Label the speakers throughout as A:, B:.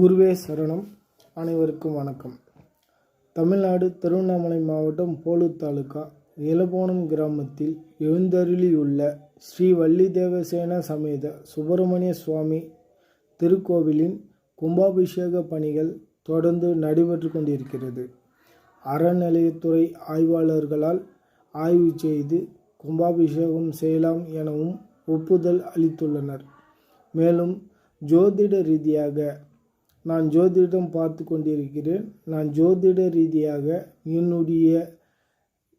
A: குருவே சரணம். அனைவருக்கும் வணக்கம். தமிழ்நாடு திருவண்ணாமலை மாவட்டம் போலூர் தாலுகா இலபோனம் கிராமத்தில் எழுந்தருளியுள்ள ஸ்ரீ வள்ளி தேவசேன சமேத சுப்பிரமணிய சுவாமி திருக்கோவிலின் கும்பாபிஷேக பணிகள் தொடர்ந்து நடைபெற்று கொண்டிருக்கிறது. அறநிலையத்துறை ஆய்வாளர்களால் ஆய்வு செய்து கும்பாபிஷேகம் செய்யலாம் எனவும் ஒப்புதல் அளித்துள்ளனர். மேலும் ஜோதிட ரீதியாக நான் ஜோதிடம் பார்த்து கொண்டிருக்கிறேன். நான் ஜோதிட ரீதியாக என்னுடைய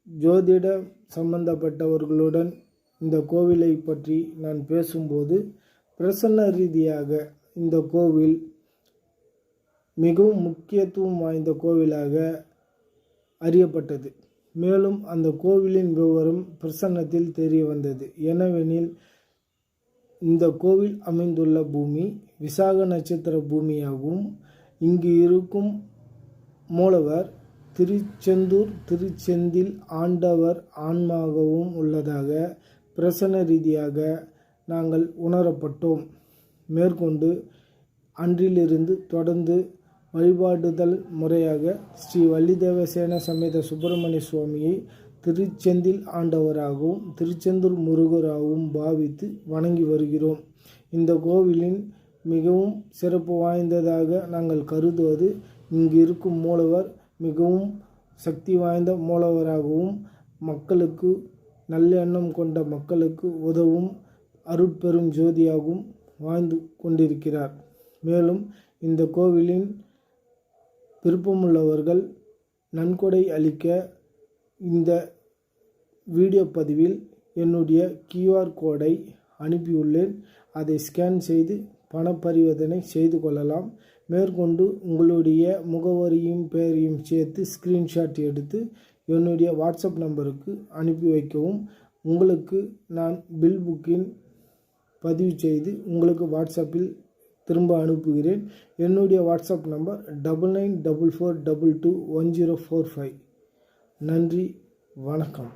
A: ஜோதிட சம்பந்தப்பட்டவர்களுடன் இந்த கோவிலை பற்றி நான் பேசும்போது பிரசன்ன ரீதியாக இந்த கோவில் மிகவும் முக்கியத்துவம் வாய்ந்த கோவிலாக அறியப்பட்டது. மேலும் அந்த கோவிலின் விவரம் பிரசன்னத்தில் தெரிய வந்தது எனவெனில் இந்த கோவில் அமைந்துள்ள பூமி விசாக நட்சத்திர பூமியாகவும் இங்கு இருக்கும் மூலவர் திருச்செந்தூர் திருச்செந்தில் ஆண்டவர் ஆன்மாகவும் உள்ளதாக பிரசன்ன ரீதியாக நாங்கள் உணரப்பட்டோம். மேற்கொண்டு அன்றிலிருந்து தொடர்ந்து வழிபாடுதல் முறையாக ஸ்ரீ வள்ளிதேவசேன சமேத சுப்பிரமணிய சுவாமியை திருச்செந்தில் ஆண்டவராகவும் திருச்செந்தூர் முருகராகவும் பாவித்து வணங்கி வருகிறோம். இந்த கோவிலின் மிகவும் சிறப்பு வாய்ந்ததாக நாங்கள் கருதுவது இங்கு இருக்கும் மூலவர் மிகவும் சக்தி வாய்ந்த மூலவராகவும் மக்களுக்கு நல்லெண்ணம் கொண்ட மக்களுக்கு உதவும் அருட்பெரும் ஜோதியாகவும் வாழ்ந்து கொண்டிருக்கிறார். மேலும் இந்த கோவிலின் விருப்பமுள்ளவர்கள் நன்கொடை அளிக்க இந்த வீடியோ பதிவில் என்னுடைய கியூஆர் கோடை அனுப்பியுள்ளேன். அதை ஸ்கேன் செய்து பண பரிவர்த்தனை செய்து கொள்ளலாம். மேற்கொண்டு உங்களுடைய முகவரியும் பெயரையும் சேர்த்து ஸ்க்ரீன்ஷாட் எடுத்து என்னுடைய வாட்ஸ்அப் நம்பருக்கு அனுப்பி வைக்கவும். உங்களுக்கு நான் பில் புக்கின் பதிவு செய்து உங்களுக்கு வாட்ஸ்அப்பில் திரும்ப அனுப்புகிறேன். என்னுடைய WhatsApp number double nine double four double two one zero four five நன்றி வணக்கம்.